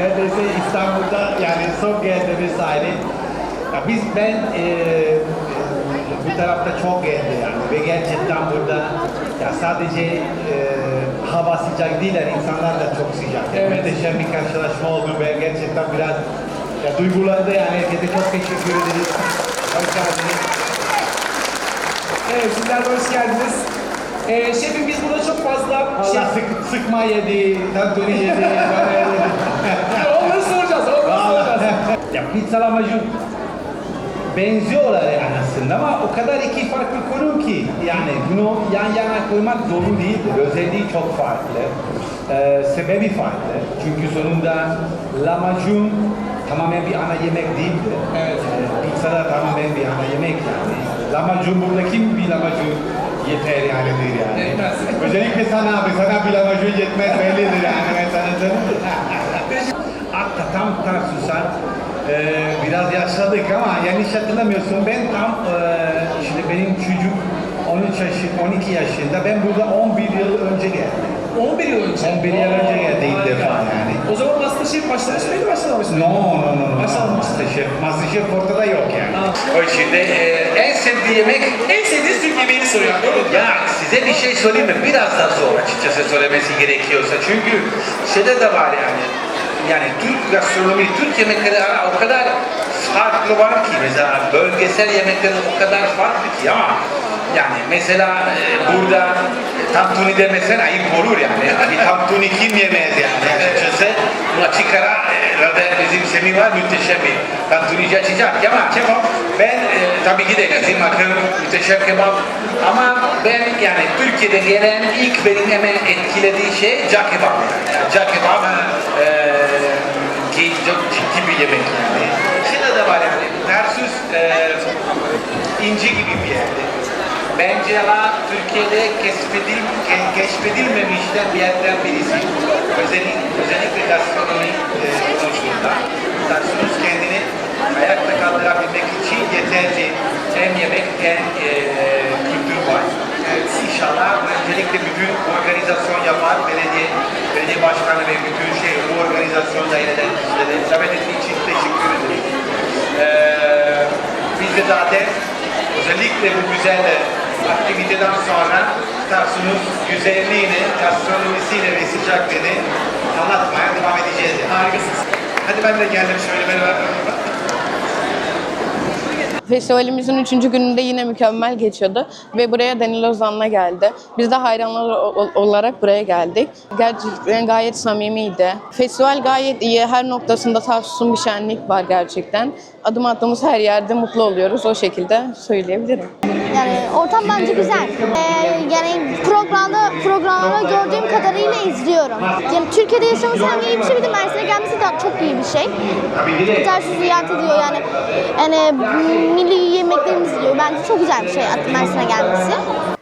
neredeyse İstanbul'da yani son geldiğimiz sahili. Ya biz ben e, bu tarafta çok geldi yani ve gerçekten burada ya sadece e, hava sıcak değil yani insanlar da çok sıcak. Evet. Muhteşem bir karşılaşma oldu ve gerçekten biraz ya duygulandı yani herkese çok teşekkür ederiz. Hoş geldiniz. Evet sizler hoş geldiniz. Ee, şefim biz burada çok fazla. Allah sık, sıkma yedi, tantuni yedi, bana yedi. onları soracağız, onları soracağız. ya pizza lahmacun benziyorlar yani aslında ama o kadar iki farklı konu ki yani bunu yan yana koymak doğru değildir. Özelliği çok farklı. Ee, sebebi farklı. Çünkü sonunda lahmacun tamamen bir ana yemek değildir. Evet. Ee, pizza da tamamen bir ana yemek yani. Lahmacun buradaki bir lahmacun yeter yani değil yani. Yetmez. Özellikle sana abi, sana bir lahmacun yetmez bellidir yani ben sana söyleyeyim. Hatta tam Tarsus'a e, biraz yaşadık ama yanlış hatırlamıyorsun ben tam e, şimdi benim çocuk 13 yaşı, 12 yaşında ben burada 11 yıl önce geldim. 11 yıl önce. 11 yıl önce geldi ilk defa yani. O zaman Masterchef başlamış mıydı, başlamamış mıydı? No, no, no, no. Başlamamış. Masterchef. Masterchef ortada yok yani. O şimdi e, en sevdiği yemek En sevdiğiniz Türk yemeğini mu? Ya size bir şey söyleyeyim mi? Biraz da zor açıkçası söylemesi gerekiyorsa. Çünkü şeyde de var yani. Yani Türk gastronomi, Türk yemekleri o kadar farklı var ki mesela bölgesel yemekler o kadar farklı ki ama yani mesela e, burada tantuni demesen ayıp olur yani. Bir tantuni kim yemez yani açıkçası. Bu açık ara e, bizim Semih var muhteşem bir tantunici açacak ama kebap ben e, tabii ki de Kazım Akın muhteşem kebap ama ben yani Türkiye'de gelen ilk benim hemen etkilediği şey cağ kebap yani. cağ kebap e, ki çok ciddi bir yemek yani. Şimdi de var yani Tarsus e, inci gibi bir yerde. Bence ama Türkiye'de keşfedil, ke- keşfedilmemişten bir yerden birisi. Özellikle, özellikle gastronomi e, konusunda. Tarsus kendini ayakta kaldırabilmek için yeterli hem yemek hem e, kültür var. İnşallah öncelikle bütün organizasyon yapan belediye, belediye başkanı ve bütün şey bu organizasyonda yer eden kişilere davet ettiği için teşekkür ederim. Ee, biz de zaten özellikle bu güzel aktiviteden sonra Tarsus'un güzelliğini, gastronomisiyle ve sıcaklığını anlatmaya devam edeceğiz. Harikasınız. Hadi ben de geldim şöyle beraber. Festivalimizin üçüncü gününde yine mükemmel geçiyordu ve buraya Danilo Ozan'la geldi. Biz de hayranlar olarak buraya geldik. Gerçekten gayet samimiydi. Festival gayet iyi. Her noktasında Tarsus'un bir şenlik var gerçekten. Adım attığımız her yerde mutlu oluyoruz. O şekilde söyleyebilirim. Yani ortam bence güzel. Ee, yani programda programda gördüğüm kadarıyla izliyorum. Yani Türkiye'de yaşaması hem iyi bir şey bir de Mersin'e gelmesi de çok iyi bir şey. Tersi ziyaret ediyor yani. Yani milli yemeklerimizi yiyor. Bence çok güzel bir şey Mersin'e gelmesi.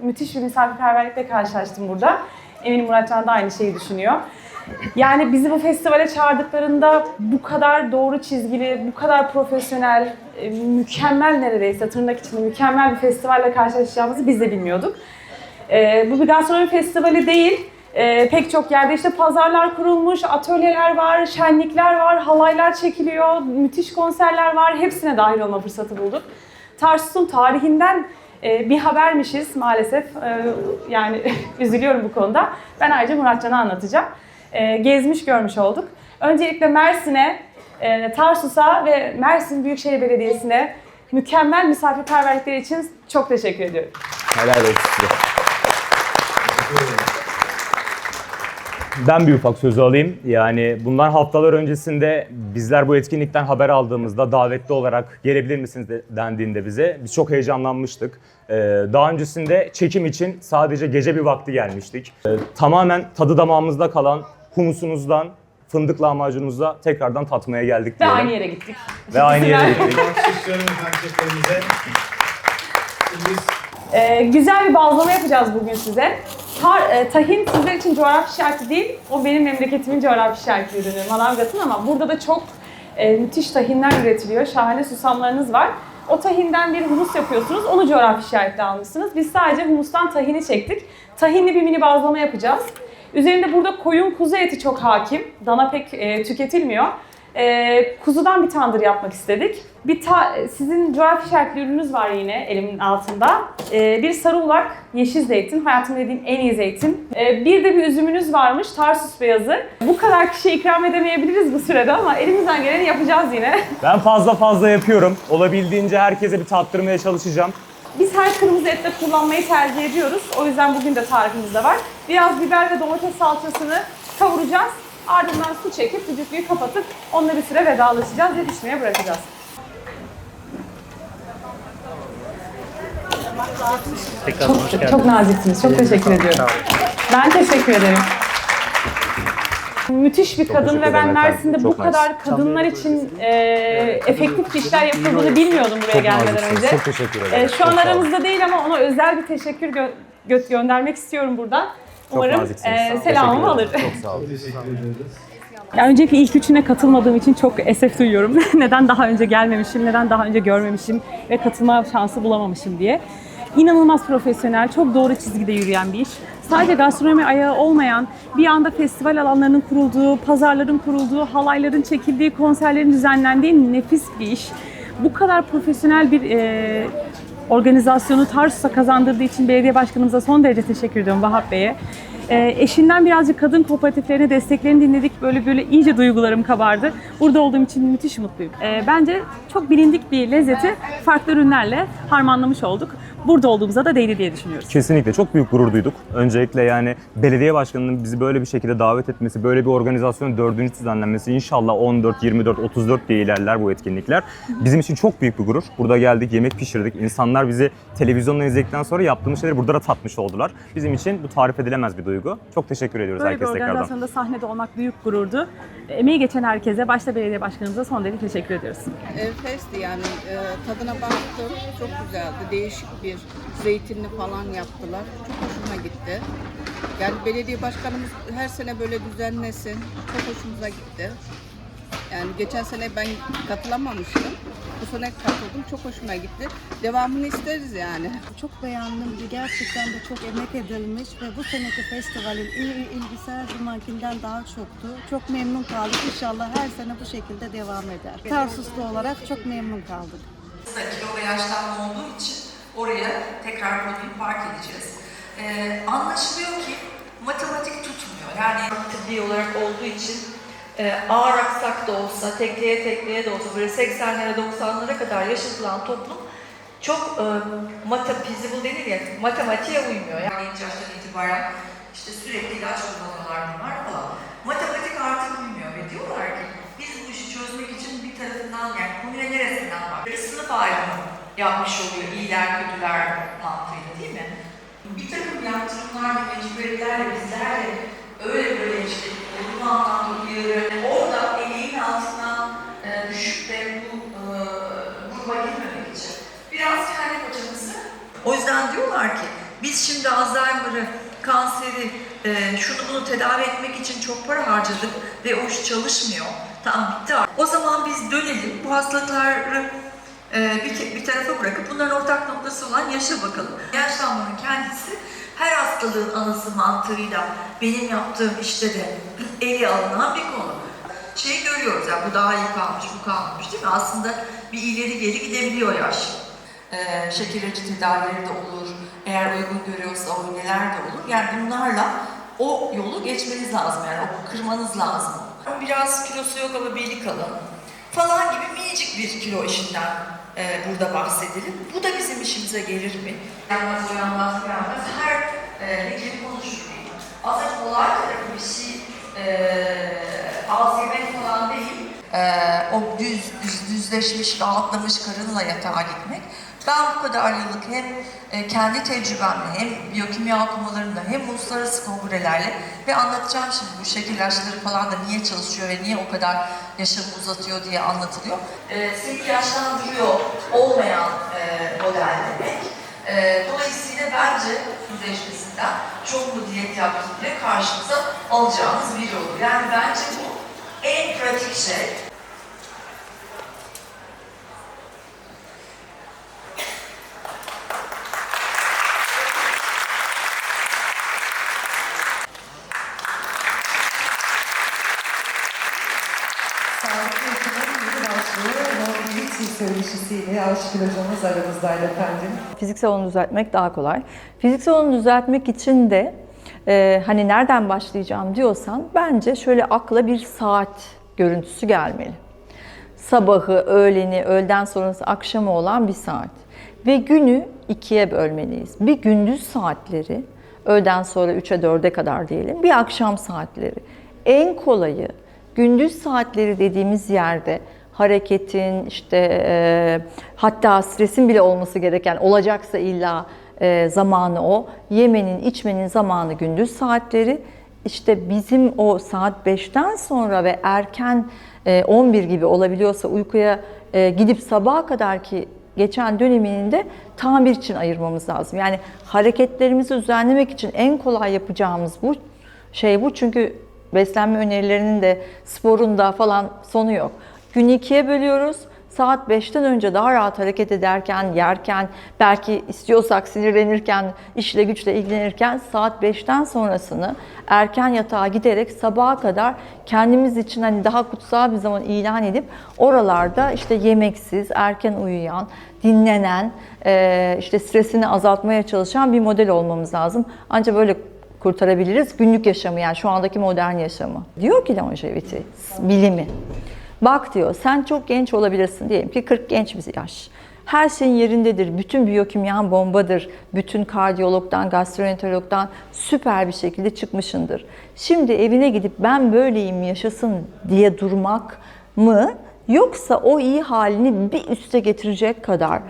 müthiş bir misafirperverlikle karşılaştım burada. Eminim Muratcan da aynı şeyi düşünüyor. Yani bizi bu festivale çağırdıklarında bu kadar doğru çizgili, bu kadar profesyonel, e, mükemmel neredeyse tırnak içinde mükemmel bir festivalle karşılaşacağımızı biz de bilmiyorduk. E, bu bir gastronomi festivali değil. E, pek çok yerde işte pazarlar kurulmuş, atölyeler var, şenlikler var, halaylar çekiliyor, müthiş konserler var. Hepsine dahil olma fırsatı bulduk. Tarsus'un tarihinden e, bir habermişiz maalesef. E, yani üzülüyorum bu konuda. Ben ayrıca Muratcan'a anlatacağım. E, gezmiş görmüş olduk. Öncelikle Mersin'e, e, Tarsus'a ve Mersin Büyükşehir Belediyesi'ne mükemmel misafirperverlikleri için çok teşekkür ediyorum. Helal olsun Ben bir ufak sözü alayım. Yani bundan haftalar öncesinde bizler bu etkinlikten haber aldığımızda davetli olarak gelebilir misiniz de- dendiğinde bize biz çok heyecanlanmıştık. Ee, daha öncesinde çekim için sadece gece bir vakti gelmiştik. Ee, tamamen tadı damağımızda kalan humusunuzdan fındık lahmacununuzla tekrardan tatmaya geldik Ve diyelim. aynı yere gittik. Ve aynı yere gittik. Ee, güzel bir bazlama yapacağız bugün size. Tar, e, tahin sizler için coğrafi işareti değil, o benim memleketimin coğrafi işareti ürünü Manavgat'ın ama burada da çok e, müthiş tahinler üretiliyor. Şahane susamlarınız var. O tahinden bir humus yapıyorsunuz, onu coğrafi işaretle almışsınız. Biz sadece humustan tahini çektik. Tahinli bir mini bazlama yapacağız. Üzerinde burada koyun kuzu eti çok hakim. Dana pek e, tüketilmiyor. E, kuzudan bir tandır yapmak istedik. Bir ta- sizin coğrafi işaretli ürününüz var yine elimin altında. E, bir sarı ulak, yeşil zeytin, hayatımda yediğim en iyi zeytin. E, bir de bir üzümünüz varmış, Tarsus beyazı. Bu kadar kişiye ikram edemeyebiliriz bu sürede ama elimizden geleni yapacağız yine. Ben fazla fazla yapıyorum. Olabildiğince herkese bir tattırmaya çalışacağım. Biz her kırmızı ette kullanmayı tercih ediyoruz. O yüzden bugün de tarifimizde var. Biraz biber ve domates salçasını kavuracağız. Ardından su çekip düdüklüyü kapatıp onunla bir süre vedalaşacağız ve pişmeye bırakacağız. Çok, çok naziksiniz. Çok teşekkür ediyorum. Ben teşekkür ederim. Müthiş bir Çok kadın teşekkür ve ben ederim efendim. Mersin'de bu Çok nice. kadar kadınlar için e, efektif işler yapıldığını bilmiyordum buraya Çok gelmeden naziksiniz. önce. Çok teşekkür ederim. E, şu Çok an sağ olun. aramızda değil ama ona özel bir teşekkür gö- gö- göndermek istiyorum buradan. Çok Umarım e, Teşekkür selamımı alır. Çok sağ olun. Ya öncelikle ilk üçüne katılmadığım için çok esef duyuyorum. neden daha önce gelmemişim, neden daha önce görmemişim ve katılma şansı bulamamışım diye. İnanılmaz profesyonel, çok doğru çizgide yürüyen bir iş. Sadece gastronomi ayağı olmayan, bir anda festival alanlarının kurulduğu, pazarların kurulduğu, halayların çekildiği, konserlerin düzenlendiği nefis bir iş. Bu kadar profesyonel bir e, organizasyonu Tarsus'a kazandırdığı için belediye başkanımıza son derece teşekkür ediyorum Vahap Bey'e. Ee, eşinden birazcık kadın kooperatiflerine desteklerini dinledik. Böyle böyle iyice duygularım kabardı. Burada olduğum için müthiş mutluyum. Ee, bence çok bilindik bir lezzeti farklı ürünlerle harmanlamış olduk. Burada olduğumuza da değdi diye düşünüyoruz. Kesinlikle çok büyük gurur duyduk. Öncelikle yani belediye başkanının bizi böyle bir şekilde davet etmesi, böyle bir organizasyonun dördüncü düzenlenmesi inşallah 14, 24, 34 diye ilerler bu etkinlikler. Bizim için çok büyük bir gurur. Burada geldik, yemek pişirdik. İnsanlar bizi televizyondan izledikten sonra yaptığımız şeyleri burada da tatmış oldular. Bizim için bu tarif edilemez bir duygu. Çok teşekkür ediyoruz Böyle bir herkese tekrardan. organizasyonda sahnede olmak büyük gururdu. Emeği geçen herkese, başta belediye başkanımıza son derece teşekkür ediyoruz. Enfesti yani e, tadına baktım çok güzeldi değişik bir zeytinli falan yaptılar çok hoşuma gitti. Yani belediye başkanımız her sene böyle düzenlesin çok hoşumuza gitti. Yani geçen sene ben katılamamıştım. Bu sene katıldım çok hoşuma gitti. Devamını isteriz yani. Çok beğendim. Gerçekten de çok emek edilmiş ve bu seneki festivalin il- ilgisi her zamankinden daha çoktu. Çok memnun kaldık. İnşallah her sene bu şekilde devam eder. Tarsuslu olarak çok memnun kaldık. kilo ve yaşlanma olduğu için oraya tekrar konuyu park edeceğiz. Ee, anlaşılıyor ki matematik tutmuyor. Yani tıbbi olarak olduğu için e, ağır aksak da olsa, tekleye tekleye de olsa böyle 80'lere 90'lara kadar yaşatılan toplum çok e, metafizical denir ya, matematiğe uymuyor. Yani genç yaştan itibaren işte sürekli ilaç kullanıyorlar bunlar falan. Matematik artık uymuyor ve diyorlar ki biz bu işi çözmek için bir tarafından yani konuya neresinden bak. Bir sınıf ayrımı yapmış oluyor iyiler kötüler mantığıyla değil mi? Bir takım yaptırımlar ve mecburiyelerle bizler de öyle böyle işte olumlu anlamda uyarı, orada eleğin altından e, düşüp de bu e, gruba girmemek için biraz kendi hocamızı o yüzden diyorlar ki biz şimdi Alzheimer'ı, kanseri, e, şunu bunu tedavi etmek için çok para harcadık ve o iş çalışmıyor. Tamam bitti artık. O zaman biz dönelim bu hastalıkları bir, ke- bir tarafa bırakıp bunların ortak noktası olan yaşa bakalım. Yaşlanmanın kendisi her hastalığın anası mantığıyla benim yaptığım işte de ele alınan bir konu. Şeyi görüyoruz ya bu daha iyi kalmış, bu kalmamış değil mi? Aslında bir ileri geri gidebiliyor yaş. Ee, şeker acı tedavileri de olur. Eğer uygun görüyorsa o iğneler de olur. Yani bunlarla o yolu geçmeniz lazım yani o kırmanız lazım. Biraz kilosu yok ama beli kalın falan gibi minicik bir kilo işinden e, burada bahsedelim. Bu da bizim işimize gelir mi? Yanmaz, uyanmaz, uyanmaz her e, konuşur. Aslında kolay tarafı bir şey e, az yemek falan değil. E, o düz, düz, düzleşmiş, rahatlamış karınla yatağa gitmek. Ben bu kadar yıllık hem e, kendi tecrübemle hem biyokimya okumalarımla hem uluslararası kongrelerle ve anlatacağım şimdi bu ilaçları falan da niye çalışıyor ve niye o kadar yaşamı uzatıyor diye anlatılıyor. E, seni yaşlandırıyor olmayan e, model demek. E, dolayısıyla bence yüzleşmesinden çok mu diyet yaptığında karşınıza alacağınız biri olur. Yani bence bu en pratik şey. Vesile Aşık hocamız aramızdaydı efendim. Fiziksel alanı düzeltmek daha kolay. Fiziksel alanı düzeltmek için de e, hani nereden başlayacağım diyorsan bence şöyle akla bir saat görüntüsü gelmeli. Sabahı, öğleni, öğleden sonrası akşamı olan bir saat. Ve günü ikiye bölmeliyiz. Bir gündüz saatleri, öğleden sonra 3'e 4'e kadar diyelim. Bir akşam saatleri. En kolayı gündüz saatleri dediğimiz yerde hareketin işte e, hatta stresin bile olması gereken olacaksa illa e, zamanı o. Yemenin, içmenin zamanı gündüz saatleri. İşte bizim o saat 5'ten sonra ve erken e, 11 gibi olabiliyorsa uykuya e, gidip sabaha kadar ki geçen dönemini de tamir için ayırmamız lazım. Yani hareketlerimizi düzenlemek için en kolay yapacağımız bu şey bu. Çünkü beslenme önerilerinin de sporun da falan sonu yok. Günü ikiye bölüyoruz. Saat 5'ten önce daha rahat hareket ederken, yerken, belki istiyorsak sinirlenirken, işle güçle ilgilenirken saat 5'ten sonrasını erken yatağa giderek sabaha kadar kendimiz için hani daha kutsal bir zaman ilan edip oralarda işte yemeksiz, erken uyuyan, dinlenen, eee, işte stresini azaltmaya çalışan bir model olmamız lazım. Ancak böyle kurtarabiliriz günlük yaşamı yani şu andaki modern yaşamı. Diyor ki longevity bilimi. Bak diyor sen çok genç olabilirsin diyelim ki 40 genç bir yaş. Her şeyin yerindedir. Bütün biyokimyan bombadır. Bütün kardiyologdan, gastroenterologdan süper bir şekilde çıkmışındır. Şimdi evine gidip ben böyleyim yaşasın diye durmak mı yoksa o iyi halini bir üste getirecek kadar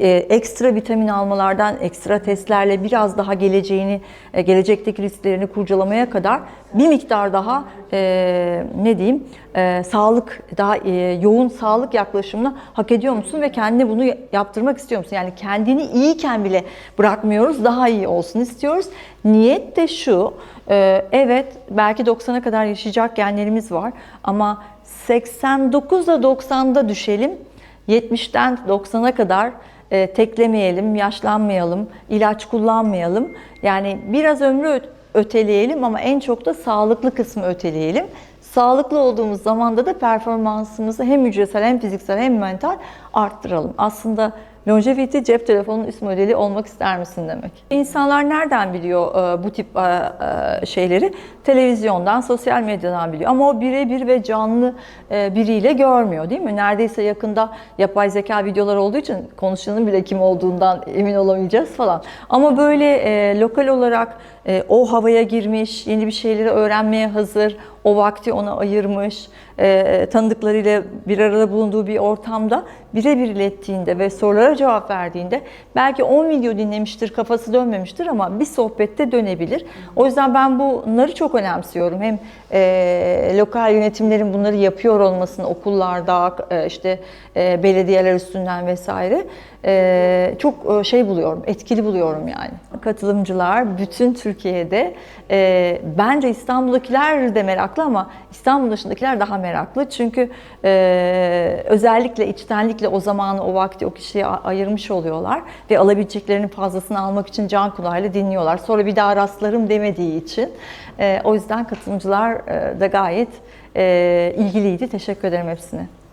ekstra vitamin almalardan, ekstra testlerle biraz daha geleceğini, e, gelecekteki risklerini kurcalamaya kadar bir miktar daha e, ne diyeyim e, sağlık, daha e, yoğun sağlık yaklaşımını hak ediyor musun ve kendine bunu yaptırmak istiyor musun? Yani kendini iyiyken bile bırakmıyoruz, daha iyi olsun istiyoruz. Niyet de şu, e, evet belki 90'a kadar yaşayacak genlerimiz var ama 89'da 90'da düşelim, 70'ten 90'a kadar e, teklemeyelim, yaşlanmayalım, ilaç kullanmayalım. Yani biraz ömrü öteleyelim ama en çok da sağlıklı kısmı öteleyelim. Sağlıklı olduğumuz zamanda da performansımızı hem hücresel hem fiziksel hem mental arttıralım. Aslında longevity cep telefonunun üst modeli olmak ister misin demek. İnsanlar nereden biliyor e, bu tip e, e, şeyleri? Televizyondan, sosyal medyadan biliyor. Ama o birebir ve canlı e, biriyle görmüyor değil mi? Neredeyse yakında yapay zeka videolar olduğu için konuşanın bile kim olduğundan emin olamayacağız falan. Ama böyle e, lokal olarak e, o havaya girmiş, yeni bir şeyleri öğrenmeye hazır, o vakti ona ayırmış, e, tanıdıklarıyla bir arada bulunduğu bir ortamda birebir ilettiğinde ve sorulara cevap verdiğinde belki 10 video dinlemiştir, kafası dönmemiştir ama bir sohbette dönebilir. O yüzden ben bunları çok önemsiyorum. Hem e, lokal yönetimlerin bunları yapıyor olmasını okullarda, e, işte e, belediyeler üstünden vesaire e, çok e, şey buluyorum, etkili buluyorum yani. Katılımcılar bütün Türkiye'de e, bence İstanbul'dakiler de meraklı ama İstanbul dışındakiler daha meraklı. Çünkü e, özellikle içtenlikle o zamanı, o vakti o kişiye ayırmış oluyorlar ve alabileceklerinin fazlasını almak için can kulağıyla dinliyorlar. Sonra bir daha rastlarım demediği için. O yüzden katılımcılar da gayet ilgiliydi. Teşekkür ederim hepsine.